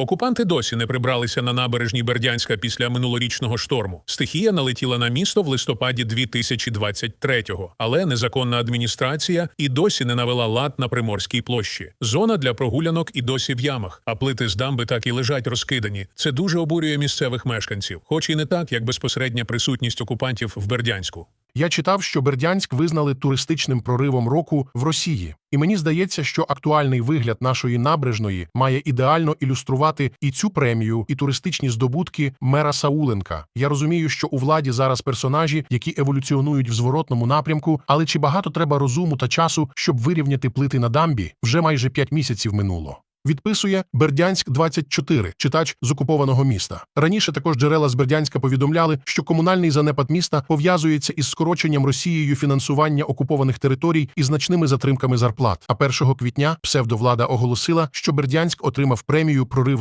Окупанти досі не прибралися на набережній Бердянська після минулорічного шторму. Стихія налетіла на місто в листопаді 2023-го, але незаконна адміністрація і досі не навела лад на Приморській площі. Зона для прогулянок і досі в ямах, а плити з дамби так і лежать розкидані. Це дуже обурює місцевих мешканців, хоч і не так, як безпосередня присутність окупантів в Бердянську. Я читав, що Бердянськ визнали туристичним проривом року в Росії, і мені здається, що актуальний вигляд нашої набережної має ідеально ілюструвати і цю премію, і туристичні здобутки мера Сауленка. Я розумію, що у владі зараз персонажі, які еволюціонують в зворотному напрямку, але чи багато треба розуму та часу, щоб вирівняти плити на дамбі? Вже майже п'ять місяців минуло. Відписує Бердянськ 24 читач з окупованого міста. Раніше також джерела з Бердянська повідомляли, що комунальний занепад міста пов'язується із скороченням Росією фінансування окупованих територій і значними затримками зарплат. А 1 квітня псевдовлада оголосила, що Бердянськ отримав премію прорив